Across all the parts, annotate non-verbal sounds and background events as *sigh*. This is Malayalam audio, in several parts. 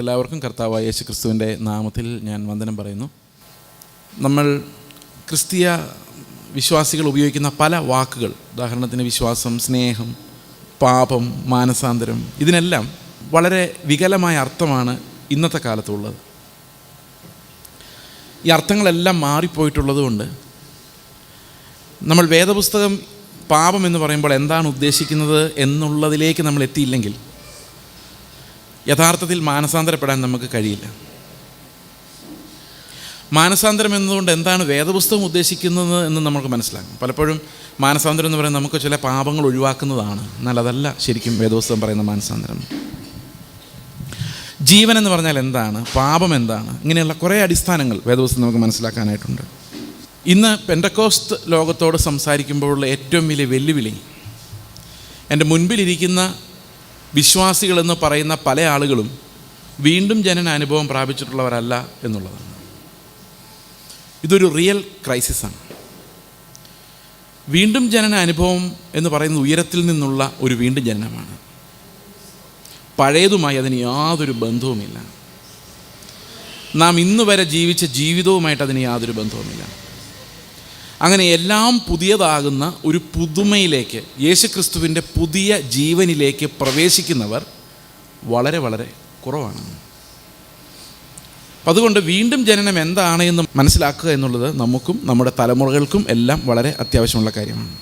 നിങ്ങൾക്കെല്ലാവർക്കും കർത്താവായ യേശു ക്രിസ്തുവിന്റെ നാമത്തിൽ ഞാൻ വന്ദനം പറയുന്നു. നമ്മൾ ക്രിസ്തീയ വിശ്വാസികൾ ഉപയോഗിക്കുന്ന പല വാക്കുകൾ ഉദാഹരണത്തിന് വിശ്വാസം സ്നേഹം പാപം മാനസാന്തരം ഇതിനെല്ലാം വളരെ വികലമായ അർത്ഥമാണ് ഇന്നത്തെ കാലത്തുള്ളത്. ഈ അർത്ഥങ്ങളെല്ലാം മാറിപ്പോയിട്ടുള്ളതുകൊണ്ട് നമ്മൾ വേദപുസ്തകം പാപം എന്ന് പറയുമ്പോൾ എന്താണ് ഉദ്ദേശിക്കുന്നത് എന്നുള്ളതിലേക്ക് നമ്മൾ എത്തിയില്ലെങ്കിൽ യഥാർത്ഥത്തിൽ മാനസാന്തരപ്പെടാൻ നമുക്ക് കഴിയില്ല. മാനസാന്തരം എന്നതുകൊണ്ട് എന്താണ് വേദപുസ്തകം ഉദ്ദേശിക്കുന്നത് എന്ന് നമുക്ക് മനസ്സിലാക്കും. പലപ്പോഴും മാനസാന്തരം എന്ന് പറയുന്നത് നമുക്ക് ചില പാപങ്ങൾ ഒഴിവാക്കുന്നതാണ്. എന്നാൽ അതല്ല ശരിക്കും വേദപുസ്തകം പറയുന്ന മാനസാന്തരം. ജീവൻ എന്ന് പറഞ്ഞാൽ എന്താണ്? പാപം എന്താണ്? ഇങ്ങനെയുള്ള കുറേ അടിസ്ഥാനങ്ങൾ വേദപുസ്തകം നമുക്ക് മനസ്സിലാക്കാനായിട്ടുണ്ട്. ഇന്ന് പെൻഡക്കോസ്റ്റ് ലോകത്തോട് സംസാരിക്കുമ്പോഴുള്ള ഏറ്റവും വലിയ വെല്ലുവിളി എന്റെ മുൻപിലിരിക്കുന്ന വിശ്വാസികളെന്ന് പറയുന്ന പല ആളുകളും വീണ്ടും ജനന അനുഭവം പ്രാപിച്ചിട്ടുള്ളവരല്ല എന്നുള്ളതാണ്. ഇതൊരു റിയൽ ക്രൈസിസാണ് വീണ്ടും ജനന അനുഭവം എന്ന് പറയുന്നത് ഉയരത്തിൽ നിന്നുള്ള ഒരു വീണ്ടും ജനനമാണ്. പഴയതുമായി അതിന് യാതൊരു ബന്ധവുമില്ല. നാം ഇന്നുവരെ ജീവിച്ച ജീവിതവുമായിട്ട് അതിന് യാതൊരു ബന്ധവുമില്ല. അങ്ങനെ എല്ലാം പുതിയതാകുന്ന ഒരു പുതുമയിലേക്ക് യേശുക്രിസ്തുവിന്റെ പുതിയ ജീവനിലേക്ക് പ്രവേശിക്കുന്നവർ വളരെ വളരെ കുറവാണ്. അപ്പം അതുകൊണ്ട് വീണ്ടും ജനനം എന്താണ് എന്ന് മനസ്സിലാക്കുക എന്നുള്ളത് നമുക്കും നമ്മുടെ തലമുറകൾക്കും എല്ലാം വളരെ അത്യാവശ്യമുള്ള കാര്യമാണ്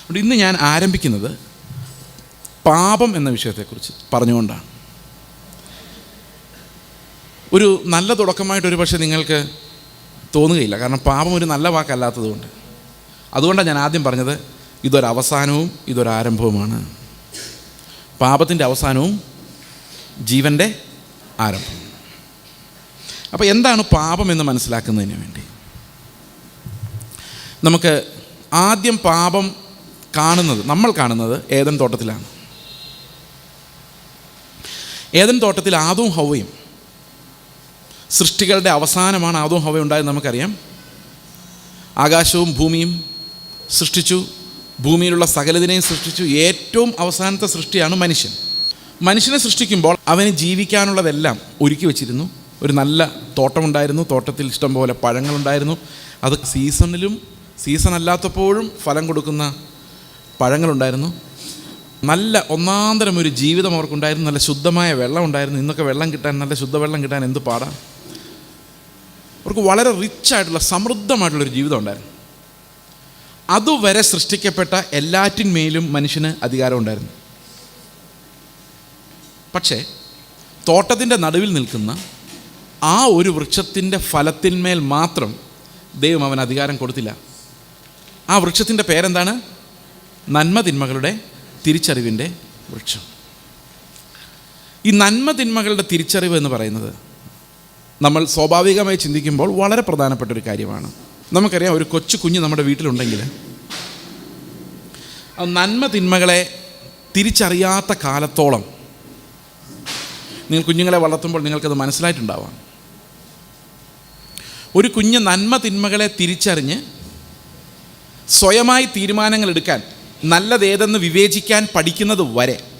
അതുകൊണ്ട് ഇന്ന് ഞാൻ ആരംഭിക്കുന്നത് പാപം എന്ന വിഷയത്തെക്കുറിച്ച് പറഞ്ഞുകൊണ്ടാണ്. ഒരു നല്ല തുടക്കമായിട്ട് ഒരു പക്ഷേ നിങ്ങൾക്ക് തോന്നുകയില്ല. കാരണം പാപം ഒരു നല്ല വാക്കല്ലാത്തതുകൊണ്ട്. അതുകൊണ്ടാണ് ഞാൻ ആദ്യം പറഞ്ഞത് ഇതൊരവസാനവും ഇതൊരാരംഭവുമാണ്. പാപത്തിന്റെ അവസാനവും ജീവന്റെ ആരംഭവും. അപ്പോൾ എന്താണ് പാപം എന്ന് മനസ്സിലാക്കുന്നതിന് വേണ്ടി? നമുക്ക് ആദ്യം പാപം കാണുന്നത് നമ്മൾ കാണുന്നത് ഏതൻ തോട്ടത്തിലാണ്. ഏതൻ തോട്ടത്തിൽ ആദവും ഹൗവയും സൃഷ്ടികളുടെ അവസാനമാണ് ആദവും ഹവ ഉണ്ടായെന്ന് നമുക്കറിയാം. ആകാശവും ഭൂമിയും സൃഷ്ടിച്ചു. ഭൂമിയിലുള്ള സകലതിനെയും സൃഷ്ടിച്ചു. ഏറ്റവും അവസാനത്തെ സൃഷ്ടിയാണ് മനുഷ്യൻ. മനുഷ്യനെ സൃഷ്ടിക്കുമ്പോൾ അവന് ജീവിക്കാനുള്ളതെല്ലാം ഒരുക്കി വെച്ചിരുന്നു. ഒരു നല്ല തോട്ടമുണ്ടായിരുന്നു. തോട്ടത്തിൽ ഇഷ്ടംപോലെ പഴങ്ങളുണ്ടായിരുന്നു. അത് സീസണിലും സീസൺ അല്ലാത്തപ്പോഴും ഫലം കൊടുക്കുന്ന പഴങ്ങളുണ്ടായിരുന്നു. നല്ല ഒന്നാന്തരം ഒരു ജീവിതം അവർക്കുണ്ടായിരുന്നു. നല്ല ശുദ്ധമായ വെള്ളം ഉണ്ടായിരുന്നു. ഇന്നൊക്കെ വെള്ളം കിട്ടാൻ നല്ല ശുദ്ധവെള്ളം കിട്ടാൻ എന്ത് പാടാ? അവർക്ക് വളരെ റിച്ച് ആയിട്ടുള്ള സമൃദ്ധമായിട്ടുള്ളൊരു ജീവിതം ഉണ്ടായിരുന്നു. അതുവരെ സൃഷ്ടിക്കപ്പെട്ട എല്ലാറ്റിന്മേലും മനുഷ്യന് അധികാരം ഉണ്ടായിരുന്നു. പക്ഷേ തോട്ടത്തിന്റെ നടുവിൽ നിൽക്കുന്ന ആ ഒരു വൃക്ഷത്തിന്റെ ഫലത്തിന്മേൽ മാത്രം ദൈവം അവൻ അധികാരം കൊടുത്തില്ല. ആ വൃക്ഷത്തിന്റെ പേരെന്താണ്? നന്മതിന്മകളുടെ തിരിച്ചറിവിന്റെ വൃക്ഷം. ഈ നന്മതിന്മകളുടെ തിരിച്ചറിവ് എന്ന് പറയുന്നത് നമ്മൾ സ്വാഭാവികമായി ചിന്തിക്കുമ്പോൾ വളരെ പ്രധാനപ്പെട്ട ഒരു കാര്യമാണ്. നമുക്കറിയാം ഒരു കൊച്ചു കുഞ്ഞ് നമ്മുടെ വീട്ടിലുണ്ടെങ്കിൽ നന്മ തിന്മകളെ തിരിച്ചറിയാത്ത കാലത്തോളം നിങ്ങൾ കുഞ്ഞുങ്ങളെ വളർത്തുമ്പോൾ നിങ്ങൾക്കത് മനസ്സിലായിട്ടുണ്ടാവാം. ഒരു കുഞ്ഞ് നന്മ തിന്മകളെ തിരിച്ചറിഞ്ഞ് സ്വയമായി തീരുമാനങ്ങൾ എടുക്കാൻ നല്ലതേതെന്ന് വിവേചിക്കാൻ പഠിക്കുന്നത് വരെ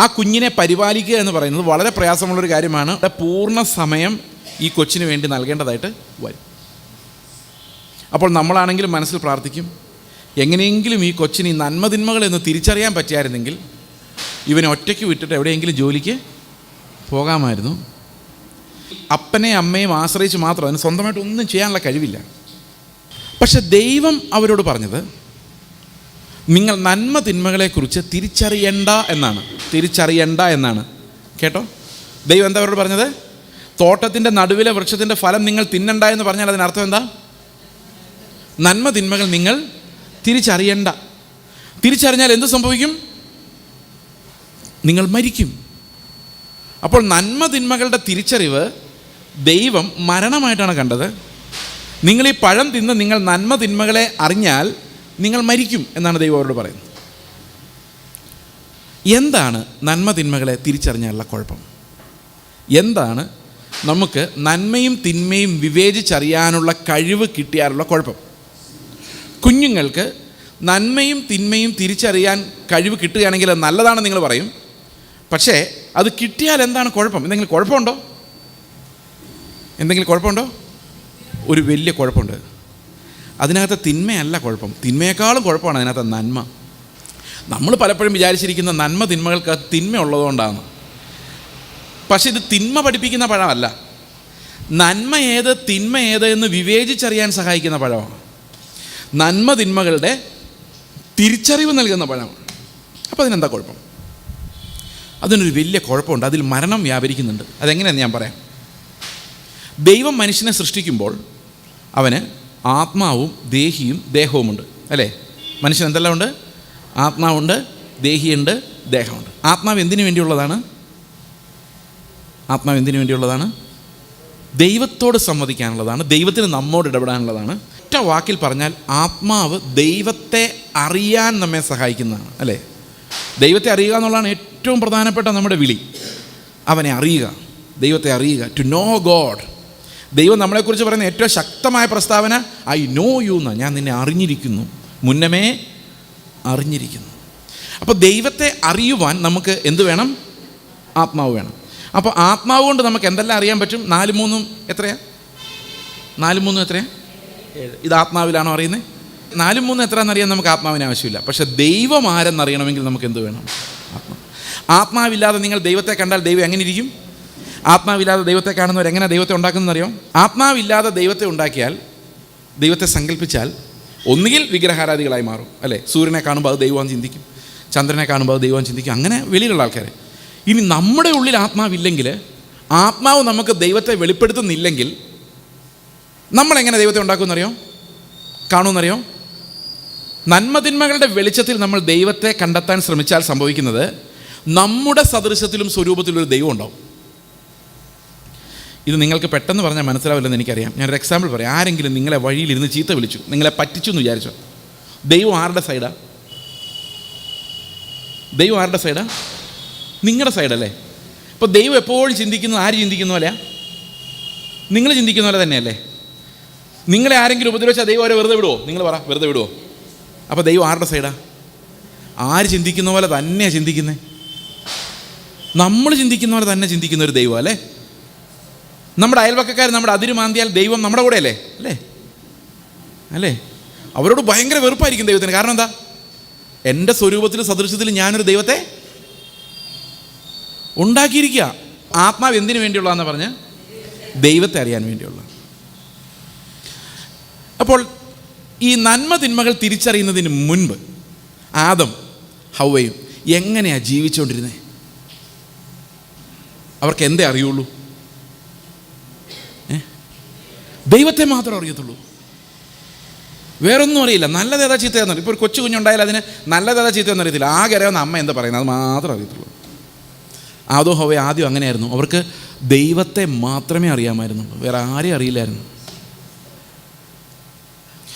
ആ കുഞ്ഞിനെ പരിപാലിക്കുക എന്ന് പറയുന്നത് വളരെ പ്രയാസമുള്ളൊരു കാര്യമാണ്. പൂർണ സമയം ഈ കൊച്ചിന് വേണ്ടി നൽകേണ്ടതായിട്ട് വരും. അപ്പോൾ നമ്മളാണെങ്കിലും മനസ്സിൽ പ്രാർത്ഥിക്കും. എങ്ങനെയെങ്കിലും ഈ കൊച്ചിന് ഈ നന്മതിന്മകളെന്ന് തിരിച്ചറിയാൻ പറ്റിയായിരുന്നെങ്കിൽ ഇവനെ ഒറ്റയ്ക്ക് വിട്ടിട്ട് എവിടെയെങ്കിലും ജോലിക്ക് പോകാമായിരുന്നു. അപ്പനെ അമ്മയും ആശ്രയിച്ച് മാത്രം അതിന് സ്വന്തമായിട്ട് ഒന്നും ചെയ്യാനുള്ള കഴിവില്ല. പക്ഷെ ദൈവം അവരോട് പറഞ്ഞത് നിങ്ങൾ നന്മ തിന്മകളെക്കുറിച്ച് തിരിച്ചറിയണ്ട എന്നാണ്. തിരിച്ചറിയണ്ട എന്നാണ്. കേട്ടോ? ദൈവം എന്താ അവരോട് പറഞ്ഞത്? തോട്ടത്തിന്റെ നടുവിലെ വൃക്ഷത്തിന്റെ ഫലം നിങ്ങൾ തിന്നണ്ട എന്ന് പറഞ്ഞാൽ അതിനർത്ഥം എന്താ? നന്മ തിന്മകൾ നിങ്ങൾ തിരിച്ചറിയണ്ട. തിരിച്ചറിഞ്ഞാൽ എന്ത് സംഭവിക്കും? നിങ്ങൾ മരിക്കും. അപ്പോൾ നന്മ തിന്മകളുടെ തിരിച്ചറിവ് ദൈവം മരണമായിട്ടാണ് കണ്ടത്. നിങ്ങൾ ഈ പഴം തിന്ന് നിങ്ങൾ നന്മ തിന്മകളെ അറിഞ്ഞാൽ നിങ്ങൾ മരിക്കും എന്നാണ് ദൈവം അവരോട് പറയുന്നത്. എന്താണ് നന്മ തിന്മകളെ തിരിച്ചറിഞ്ഞാലുള്ള കുഴപ്പം? എന്താണ് നമുക്ക് നന്മയും തിന്മയും വിവേചിച്ചറിയാനുള്ള കഴിവ് കിട്ടിയാലുള്ള കുഴപ്പം? കുഞ്ഞുങ്ങൾക്ക് നന്മയും തിന്മയും തിരിച്ചറിയാൻ കഴിവ് കിട്ടുകയാണെങ്കിൽ അത് നല്ലതാണെന്ന് നിങ്ങൾ പറയും. പക്ഷേ അത് കിട്ടിയാൽ എന്താണ് കുഴപ്പം? എന്തെങ്കിലും കുഴപ്പമുണ്ടോ? എന്തെങ്കിലും കുഴപ്പമുണ്ടോ? ഒരു വലിയ കുഴപ്പമുണ്ട്. അതിനകത്ത് തിന്മയല്ല കുഴപ്പം. തിന്മയേക്കാളും കുഴപ്പമാണ് അതിനകത്ത് നന്മ. നമ്മൾ പലപ്പോഴും വിചാരിച്ചിരിക്കുന്ന നന്മ തിന്മകൾക്ക് തിന്മ ഉള്ളതുകൊണ്ടാണ് പക്ഷെ ഇത് തിന്മ പഠിപ്പിക്കുന്ന പഴമല്ല. നന്മ ഏത് തിന്മ ഏത് എന്ന് വിവേചിച്ചറിയാൻ സഹായിക്കുന്ന പഴമാണ്. നന്മ തിന്മകളുടെ തിരിച്ചറിവ് നൽകുന്ന പഴമാണ്. അപ്പോൾ അതിനെന്താ കുഴപ്പം? അതിനൊരു വലിയ കുഴപ്പമുണ്ട്. അതിൽ മരണം വ്യാപരിക്കുന്നുണ്ട്. അതെങ്ങനെയാണെന്ന് ഞാൻ പറയാം. ദൈവം മനുഷ്യനെ സൃഷ്ടിക്കുമ്പോൾ അവന് ആത്മാവും ദേഹിയും ദേഹവുമുണ്ട്. അല്ലേ? മനുഷ്യൻ എന്തെല്ലാം ഉണ്ട് ആത്മാവുണ്ട് ദേഹിയുണ്ട് ദേഹമുണ്ട്. ആത്മാവ് എന്തിനു വേണ്ടിയുള്ളതാണ്? ആത്മാവ് എന്തിനു വേണ്ടിയുള്ളതാണ്? ദൈവത്തോട് സംവദിക്കാനുള്ളതാണ് ദൈവത്തിന് നമ്മോട് ഇടപെടാനുള്ളതാണ്. ഒറ്റ വാക്കിൽ പറഞ്ഞാൽ ആത്മാവ് ദൈവത്തെ അറിയാൻ നമ്മെ സഹായിക്കുന്നതാണ് അല്ലേ? ദൈവത്തെ അറിയുക എന്നുള്ളതാണ് ഏറ്റവും പ്രധാനപ്പെട്ട നമ്മുടെ വിളി. അവനെ അറിയുക ദൈവത്തെ അറിയുക ടു നോ ഗോഡ് ദൈവം നമ്മളെക്കുറിച്ച് പറയുന്ന ഏറ്റവും ശക്തമായ പ്രസ്താവന ഐ നോ യു എന്ന്. ഞാൻ നിന്നെ അറിഞ്ഞിരിക്കുന്നു. മുന്നമേ അറിഞ്ഞിരിക്കുന്നു. അപ്പോൾ ദൈവത്തെ അറിയുവാൻ നമുക്ക് എന്ത് വേണം? ആത്മാവ് വേണം. അപ്പോൾ ആത്മാവ് കൊണ്ട് നമുക്ക് എന്തെല്ലാം അറിയാൻ പറ്റും? നാല് മൂന്നും എത്രയാ? നാല് മൂന്നും എത്രയാ? ഇത് ആത്മാവിലാണോ അറിയുന്നത് നാലും മൂന്നും എത്രയാണെന്ന് അറിയാൻ നമുക്ക് ആത്മാവിന് ആവശ്യമില്ല. പക്ഷെ ദൈവം ആരെന്നറിയണമെങ്കിൽ നമുക്ക് എന്ത് വേണം? ആത്മാവ്. ആത്മാവില്ലാതെ നിങ്ങൾ ദൈവത്തെ കണ്ടാൽ ദൈവം എങ്ങനെ ഇരിക്കും? ആത്മാവില്ലാതെ ദൈവത്തെ കാണുന്നവർ എങ്ങനെ ദൈവത്തെ ഉണ്ടാക്കുന്നതെന്നറിയോ ആത്മാവില്ലാതെ ദൈവത്തെ ഉണ്ടാക്കിയാൽ ദൈവത്തെ സങ്കല്പിച്ചാൽ ഒന്നുകിൽ വിഗ്രഹാരാധികളായി മാറും അല്ലേ? സൂര്യനെ കാണുമ്പോൾ അത് ദൈവം ചിന്തിക്കും ചന്ദ്രനെ കാണുമ്പോൾ അത് ദൈവം ചിന്തിക്കും അങ്ങനെ വെളിയിലുള്ള ആൾക്കാരെ. ഇനി നമ്മുടെ ഉള്ളിൽ ആത്മാവില്ലെങ്കിൽ ആത്മാവ് നമുക്ക് ദൈവത്തെ വെളിപ്പെടുത്തുന്നില്ലെങ്കിൽ നമ്മളെങ്ങനെ ദൈവത്തെ ഉണ്ടാക്കുമെന്നറിയോ? കാണുമെന്നറിയോ? നന്മതിന്മകളുടെ വെളിച്ചത്തിൽ നമ്മൾ ദൈവത്തെ കണ്ടെത്താൻ ശ്രമിച്ചാൽ സംഭവിക്കുന്നത് നമ്മുടെ സദൃശത്തിലും സ്വരൂപത്തിലും ഒരു ദൈവം ഉണ്ടാവും. ഇത് നിങ്ങൾക്ക് പെട്ടെന്ന് പറഞ്ഞാൽ മനസ്സിലാവില്ലെന്ന് എനിക്കറിയാം. ഞാനൊരു എക്സാമ്പിൾ പറയാം. ആരെങ്കിലും നിങ്ങളെ വഴിയിൽ വഴിയിലിരുന്ന് ചീത്ത വിളിച്ചു. നിങ്ങളെ പറ്റിച്ചു എന്ന് വിചാരിച്ചോ? ദൈവം ആരുടെ സൈഡാ ദൈവം ആരുടെ സൈഡാ നിങ്ങളുടെ സൈഡല്ലേ ഇപ്പോൾ ദൈവം എപ്പോഴും ചിന്തിക്കുന്നത് ആര് ചിന്തിക്കുന്ന പോലെയാ? നിങ്ങൾ ചിന്തിക്കുന്ന പോലെ തന്നെയല്ലേ? നിങ്ങളെ ആരെങ്കിലും ഉപദ്രവിച്ചാൽ ദൈവം അവരെ വെറുതെ വിടുവോ? നിങ്ങൾ പറ വെറുതെ വിടുവോ? അപ്പോൾ ദൈവം ആരുടെ സൈഡാ ആര് ചിന്തിക്കുന്ന പോലെ തന്നെയാണ് ചിന്തിക്കുന്നത് നമ്മൾ ചിന്തിക്കുന്ന പോലെ തന്നെ ചിന്തിക്കുന്ന ഒരു ദൈവം അല്ലേ? നമ്മുടെ അയൽവക്കക്കാർ നമ്മുടെ അതിര് മാന്തിയാൽ ദൈവം നമ്മുടെ കൂടെ അല്ലേ? അല്ലേ? അല്ലേ അവരോട് ഭയങ്കര വെറുപ്പായിരിക്കും ദൈവത്തിന്. കാരണം എന്താ? എന്റെ സ്വരൂപത്തിൽ സദൃശ്യത്തിൽ ഞാനൊരു ദൈവത്തെ ഉണ്ടാക്കിയിരിക്കുക. ആത്മാവ് എന്തിനു വേണ്ടിയുള്ളതെന്ന് പറഞ്ഞ്? ദൈവത്തെ അറിയാൻ വേണ്ടിയുള്ള. അപ്പോൾ ഈ നന്മ തിന്മകൾ തിരിച്ചറിയുന്നതിന് മുൻപ് ആദം ഹൗവയും എങ്ങനെയാണ് ജീവിച്ചുകൊണ്ടിരുന്നത് അവർക്ക് എന്തേ അറിയുള്ളൂ ഏ? ദൈവത്തെ മാത്രം അറിയത്തുള്ളൂ. വേറൊന്നും അറിയില്ല. നല്ലതേതാ ചീത്തയെന്ന് ഇപ്പോൾ ഒരു കൊച്ചു കുഞ്ഞുണ്ടായാൽ അതിന് നല്ലതേതാ ചീത്തയെന്ന് അറിയത്തില്ല. ആകെ അറിയാവുന്ന അമ്മ എന്താ പറയുന്നത്? അത് മാത്രം അറിയത്തുള്ളൂ. ആദോ ഹോവെ ആദ്യം അങ്ങനെയായിരുന്നു. അവർക്ക് ദൈവത്തെ മാത്രമേ അറിയാമായിരുന്നുള്ളൂ. വേറെ ആരെയും അറിയില്ലായിരുന്നു.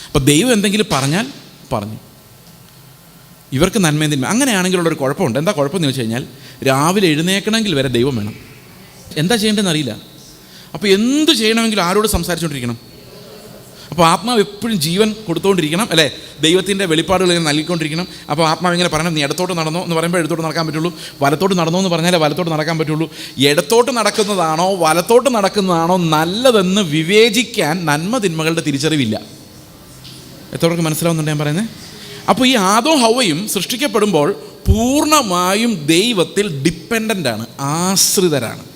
അപ്പോൾ ദൈവം എന്തെങ്കിലും പറഞ്ഞാൽ പറഞ്ഞു. ഇവർക്ക് നന്മയെന്തിന്മ അങ്ങനെയാണെങ്കിലുള്ളൊരു കുഴപ്പമുണ്ട്. എന്താ കുഴപ്പമെന്ന് ചോദിച്ചു കഴിഞ്ഞാൽ രാവിലെ എഴുന്നേക്കണമെങ്കിൽ വരെ ദൈവം വേണം. എന്താ ചെയ്യേണ്ടതെന്ന് അറിയില്ല. അപ്പോൾ എന്ത് ചെയ്യണമെങ്കിലും ആരോട് സംസാരിച്ചുകൊണ്ടിരിക്കണം അപ്പോൾ ആത്മാവ് എപ്പോഴും ജീവൻ കൊടുത്തുകൊണ്ടിരിക്കണം അല്ലേ? ദൈവത്തിന്റെ വെളിപ്പാടുകൾ ഇങ്ങനെ നൽകിക്കൊണ്ടിരിക്കണം. അപ്പോൾ ആത്മാവ് ഇങ്ങനെ പറയണം നീ ഇടത്തോട്ട് നടന്നോ എന്ന് പറയുമ്പോൾ ഇടത്തോട്ട് നടക്കാൻ പറ്റുള്ളൂ. വലത്തോട്ട് നടന്നോ എന്ന് പറഞ്ഞാലേ വലത്തോട്ട് നടക്കാൻ പറ്റുള്ളൂ. ഇടത്തോട്ട് നടക്കുന്നതാണോ വലത്തോട്ട് നടക്കുന്നതാണോ നല്ലതെന്ന് വിവേചിക്കാൻ നന്മ തിന്മകളുടെ തിരിച്ചറിവില്ല. എത്രവർക്ക് മനസ്സിലാവുന്നുണ്ട് ഞാൻ പറയുന്നത് അപ്പോൾ ഈ ആദോ ഹവയും സൃഷ്ടിക്കപ്പെടുമ്പോൾ പൂർണമായും ദൈവത്തിൽ ഡിപ്പെൻഡന്റ് ആണ് ആശ്രിതരാണ്.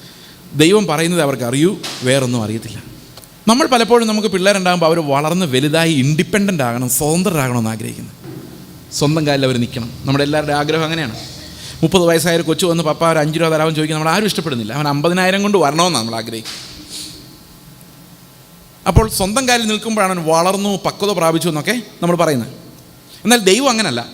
ദൈവം പറയുന്നത് അവർക്ക് അറിയൂ വേറൊന്നും അറിയത്തില്ല. നമ്മൾ പലപ്പോഴും നമുക്ക് പിള്ളേരുണ്ടാകുമ്പോൾ അവർ വളർന്ന് വലുതായി ഇൻഡിപെൻഡന്റ് ആകണം സ്വതന്ത്രരാകണമെന്ന് ആഗ്രഹിക്കുന്നു. സ്വന്തം കാലിൽ അവർ നിൽക്കണം. നമ്മുടെ എല്ലാവരുടെ ആഗ്രഹം അങ്ങനെയാണ്. മുപ്പത് വയസ്സായ കൊച്ചു വന്ന് പപ്പ ഒരു അഞ്ച് രൂപ തരാമെന്ന് ചോദിക്കാൻ നമ്മൾ ആരും ഇഷ്ടപ്പെടുന്നില്ല. അവൻ അമ്പതിനായിരം കൊണ്ട് വരണമെന്നാണ് നമ്മൾ ആഗ്രഹിക്കുന്നത്. അപ്പോൾ സ്വന്തം കാലിൽ നിൽക്കുമ്പോഴാണ് അവൻ വളർന്നു പക്വത പ്രാപിച്ചു എന്നൊക്കെ നമ്മൾ പറയുന്നത്. എന്നാൽ ദൈവം അങ്ങനല്ല.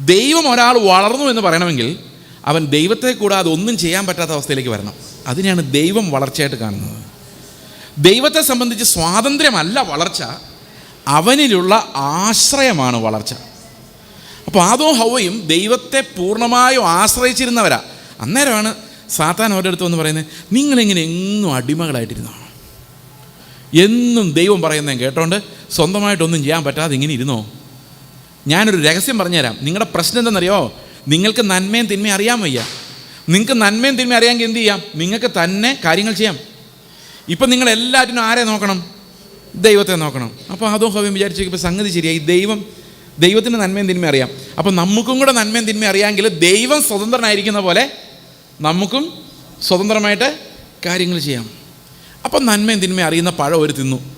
ദൈവം ഒരാൾ വളർന്നു എന്ന് പറയണമെങ്കിൽ അവൻ ദൈവത്തെ കൂടാതെ ഒന്നും ചെയ്യാൻ പറ്റാത്ത അവസ്ഥയിലേക്ക് വരണം. അതിനെയാണ് ദൈവം വളർച്ചയായിട്ട് കാണുന്നത്. ദൈവത്തെ സംബന്ധിച്ച് സ്വാതന്ത്ര്യമല്ല വളർച്ച അവനിലുള്ള ആശ്രയമാണ് വളർച്ച. അപ്പോൾ ആദോ ഹവയും ദൈവത്തെ പൂർണമായും ആശ്രയിച്ചിരുന്നവരാ. അന്നേരമാണ് സാത്താൻ അവരുടെ വന്ന് പറയുന്നത് നിങ്ങളിങ്ങനെ എന്നും അടിമകളായിട്ടിരുന്നോ എന്നും ദൈവം പറയുന്നത് കേട്ടോണ്ട് സ്വന്തമായിട്ടൊന്നും ചെയ്യാൻ പറ്റാതെ ഇങ്ങനെ ഇരുന്നോ? ഞാനൊരു രഹസ്യം പറഞ്ഞുതരാം. നിങ്ങളുടെ പ്രശ്നം എന്തെന്നറിയോ നിങ്ങൾക്ക് നന്മയും തിന്മയും അറിയാൻ വയ്യ. നിങ്ങൾക്ക് നന്മയും തിന്മയും അറിയാമെങ്കിൽ എന്ത് ചെയ്യാം? നിങ്ങൾക്ക് തന്നെ കാര്യങ്ങൾ ചെയ്യാം. ഇപ്പം നിങ്ങൾ എല്ലാറ്റിനും ആരെ നോക്കണം? ദൈവത്തെ നോക്കണം. അപ്പോൾ അതോ ഹവ്യം വിചാരിച്ചു ഇപ്പോൾ സംഗതി ശരിയായി. ദൈവം ദൈവത്തിന് നന്മയും തിന്മയും അറിയാം. അപ്പോൾ നമുക്കും കൂടെ നന്മയും തിന്മയും അറിയാമെങ്കിൽ ദൈവം സ്വതന്ത്രനായിരിക്കുന്ന പോലെ നമുക്കും സ്വതന്ത്രമായിട്ട് കാര്യങ്ങൾ ചെയ്യാം. അപ്പം നന്മയും തിന്മയും അറിയുന്ന പഴം അവർ തിന്നു.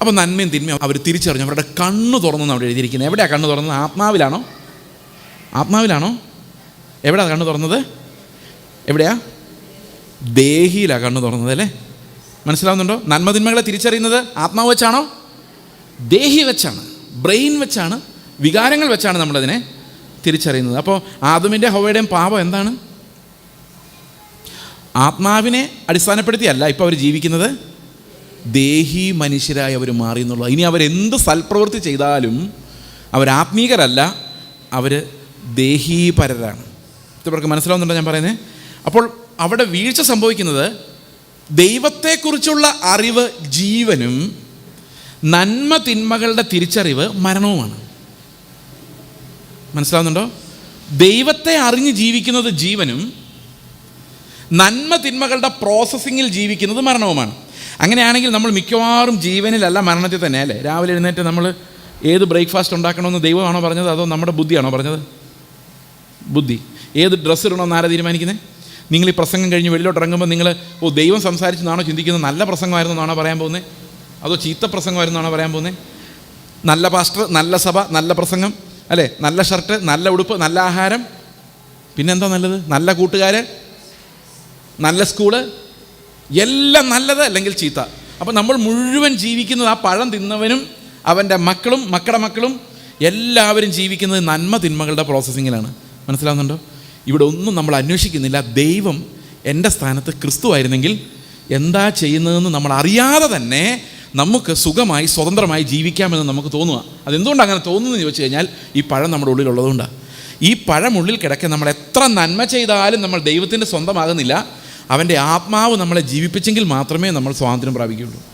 അപ്പോൾ നന്മയും തിന്മയും അവർ തിരിച്ചറിഞ്ഞു. അവരുടെ കണ്ണ് തുറന്നു അവിടെ എഴുതിയിരിക്കുന്നത്. എവിടെയാണ് കണ്ണ് തുറന്നത്? ആത്മാവിലാണോ? ആത്മാവിലാണോ? എവിടെയാണ് കണ്ണ് തുറന്നത്? എവിടെയാ? ദേഹിയിലാണ് കണ്ണു തുറന്നത് അല്ലേ? മനസ്സിലാവുന്നുണ്ടോ? നന്മതിന്മകളെ തിരിച്ചറിയുന്നത് ആത്മാവ് വെച്ചാണോ? ദേഹി വെച്ചാണ്. ബ്രെയിൻ വെച്ചാണ്. വികാരങ്ങൾ വെച്ചാണ് നമ്മളതിനെ തിരിച്ചറിയുന്നത്. അപ്പോൾ ആദമിന്റെ ഹോവയുടെയും പാപം എന്താണ്? ആത്മാവിനെ അടിസ്ഥാനപ്പെടുത്തിയല്ല ഇപ്പോൾ അവർ ജീവിക്കുന്നത്. ദേഹി മനുഷ്യരായി അവർ മാറി എന്നുള്ളത്. ഇനി അവരെന്ത് സൽപ്രവൃത്തി ചെയ്താലും അവരാത്മീകരല്ല അവർ ദേഹീപരരാണ്. ഇവർക്ക് മനസ്സിലാവുന്നുണ്ടോ ഞാൻ പറയുന്നത് അപ്പോൾ അവിടെ വീഴ്ച സംഭവിക്കുന്നത് ദൈവത്തെക്കുറിച്ചുള്ള അറിവ് ജീവനും നന്മ തിന്മകളുടെ തിരിച്ചറിവ് മരണവുമാണ്. മനസ്സിലാവുന്നുണ്ടോ? ദൈവത്തെ അറിഞ്ഞ് ജീവിക്കുന്നത് ജീവനും നന്മ തിന്മകളുടെ പ്രോസസ്സിങ്ങിൽ ജീവിക്കുന്നത് മരണവുമാണ്. അങ്ങനെയാണെങ്കിൽ നമ്മൾ മിക്കവാറും ജീവനിലല്ല മരണത്തിൽ തന്നെ അല്ലേ? രാവിലെ എഴുന്നേറ്റ് നമ്മൾ ഏത് ബ്രേക്ക്ഫാസ്റ്റ് ഉണ്ടാക്കണമെന്ന് ദൈവമാണോ പറഞ്ഞത്? അതോ നമ്മുടെ ബുദ്ധിയാണോ പറഞ്ഞത്? ബുദ്ധി. ഏത് ഡ്രസ്സ് ഇടണമെന്ന് ആരാ തീരുമാനിക്കുന്നത് നിങ്ങൾ ഈ പ്രസംഗം കഴിഞ്ഞ് വെളിയിലോട്ട് ഇറങ്ങുമ്പോൾ നിങ്ങൾ ഓ ദൈവം സംസാരിച്ചെന്നാണോ ചിന്തിക്കുന്നത്? നല്ല പ്രസംഗമായിരുന്നു എന്നാണോ പറയാൻ പോകുന്നത്? അതോ ചീത്ത പ്രസംഗമായിരുന്നു എന്നാണോ പറയാൻ പോകുന്നത്? നല്ല പാസ്റ്റർ നല്ല സഭ നല്ല പ്രസംഗം അല്ലേ? നല്ല ഷർട്ട് നല്ല ഉടുപ്പ് നല്ല ആഹാരം. പിന്നെന്താ നല്ലത്? നല്ല കൂട്ടുകാർ നല്ല സ്കൂൾ എല്ലാം നല്ലത് അല്ലെങ്കിൽ ചീത്ത. അപ്പോൾ നമ്മൾ മുഴുവൻ ജീവിക്കുന്നത് ആ പഴം തിന്നവനും അവന്റെ മക്കളും മക്കളുടെ മക്കളും എല്ലാവരും ജീവിക്കുന്നത് നന്മ തിന്മകളുടെ പ്രോസസ്സിങ്ങിലാണ് മനസ്സിലാവുന്നുണ്ടോ? ഇവിടെ ഒന്നും നമ്മൾ അന്വേഷിക്കുന്നില്ല. ദൈവം എന്റെ സ്ഥാനത്ത് ക്രിസ്തു ആയിരുന്നെങ്കിൽ എന്താ ചെയ്യുന്നതെന്ന് നമ്മൾ അറിയാതെ തന്നെ നമുക്ക് സുഖമായി സ്വതന്ത്രമായി ജീവിക്കാമെന്ന് നമുക്ക് തോന്നുക. അതെന്തുകൊണ്ട് അങ്ങനെ തോന്നുന്നു ചോദിച്ചു കഴിഞ്ഞാൽ ഈ പഴം നമ്മുടെ ഉള്ളിലുള്ളതുകൊണ്ടാണ് ഈ പഴം ഉള്ളിൽ നമ്മൾ എത്ര നന്മ ചെയ്താലും നമ്മൾ ദൈവത്തിന്റെ സ്വന്തമാകുന്നില്ല. അവന്റെ ആത്മാവ് നമ്മളെ ജീവിപ്പിച്ചെങ്കിൽ മാത്രമേ നമ്മൾ സ്വാതന്ത്ര്യം പ്രാപിക്കുകയുള്ളൂ.